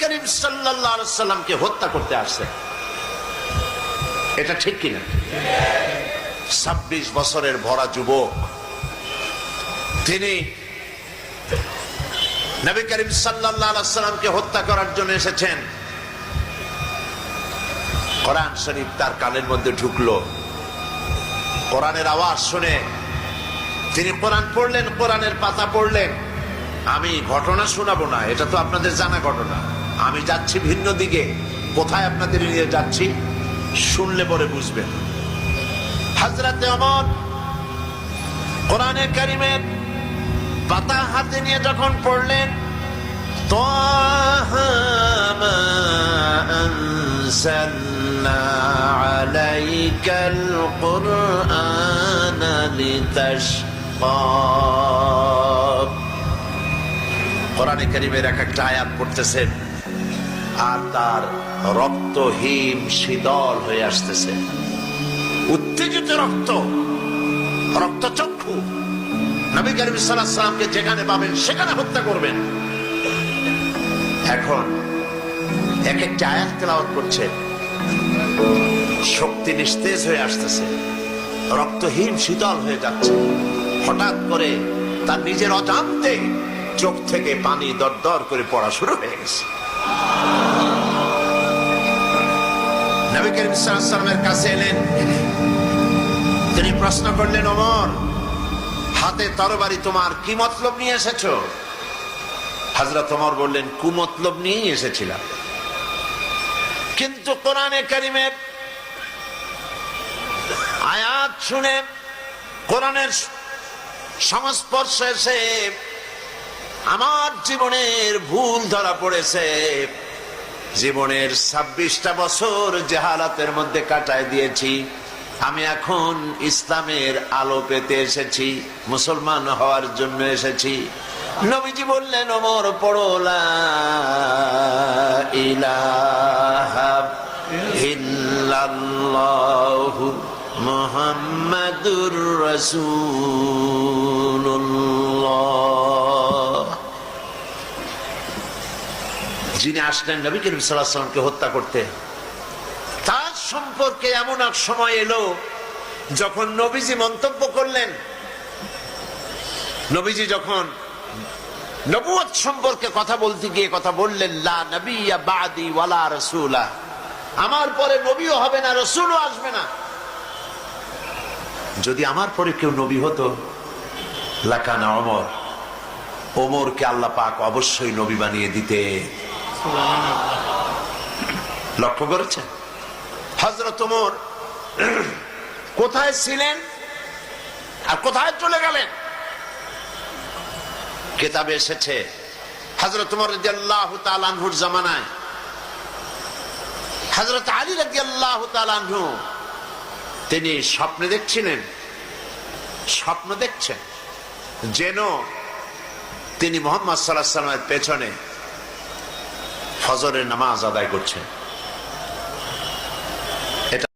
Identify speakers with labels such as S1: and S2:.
S1: করিম সাল্লামকে হত্যা করতে আসছে। এটা ঠিক কিনা? ছাব্বিশ বছরের ভরা যুবক, তিনি নবী করিম সাল্লামকে হত্যা করার জন্য এসেছেন। কোরআন শরীফ তার কানের মধ্যে ঢুকলো। কোরআনের আওয়াজ শুনে তিনি কোরআন পড়লেন, কোরআনের পাতা পড়লেন। আমি ঘটনা শোনাবো না, এটা তো আপনাদের জানা ঘটনা। আমি যাচ্ছি ভিন্ন দিকে কোথায় আপনাদের নিয়ে যাচ্ছি শুনলে পরে বুঝবেন হাজরাতে অমর কোরআনে কারিমের পাতা হাতে নিয়ে যখন পড়লেন طه ما أنزلنا عليك القرآن لتشقى কোরআনে কারিমের এক একটা আয়াত পড়তেছেন আর তার রক্তহীন শীতল হয়ে আসতেছে। উত্তেজিত রক্ত, রক্তচক্ষু। নবী করিম সাল্লামকে যেখানে পাবেন, সেখানে হত্যা করবেন। এখন এক একটা আয়াত তেলাওয়াত করছে। শক্তি নিস্তেজ হয়ে আসতেছে, রক্তহীন শীতল হয়ে যাচ্ছে। হঠাৎ করে তার নিজের অজান্তে চোখ থেকে পানি দরদর করে পড়া শুরু হয়ে গেছে। কিন্তু কোরআনে কারিমের আয়াত শুনে কোরআনের সংস্পর্শে এসে আমার জীবনের ভুল ধরা পড়েছে। জীবনের ছাব্বিশটা বছর জেহালাতের মধ্যে কাটায় দিয়েছি। আমি এখন ইসলামের আলো পেতে এসেছি, মুসলমান হওয়ার জন্য এসেছি। নবীজি বললেন, ওমর পড়োলা মুহাম্মাদুর রাসূলুল্লাহ। যিনি আসলেন নবী করিম সাল্লামকে হত্যা করতে। তার সম্পর্কে এমন এক সময় এলো, যখন নবীজি মন্তব্য করলেন। নবীজি যখন নবুয়ত সম্পর্কে কথা বলতে গিয়ে কথা বললেন, লা নবিয়া বাদি ওয়ালা রসুলা। আমার পরে নবীও হবে না, রসুলও আসবে না। যদি আমার পরে কেউ নবী হতো, লাকানা অমর ওমরকে আল্লাহ পাক অবশ্যই নবী বানিয়ে দিতে লক্ষ্য করেছেন? হজরত ওমর কোথায় ছিলেন আর কোথায় চলে গেলেন? কেতাবে এসেছে হজরত উমর রাদিয়াল্লাহু তাআলা আনহুর জামানায়। হজরত আলী রাদিয়াল্লাহু তাআলা আনহু, তিনি স্বপ্নে দেখছিলেন, স্বপ্ন দেখছেন যেন তিনি মোহাম্মদ সাল্লাহ সাল্লামের পেছনে ফজরের নামাজ আদায় করছেন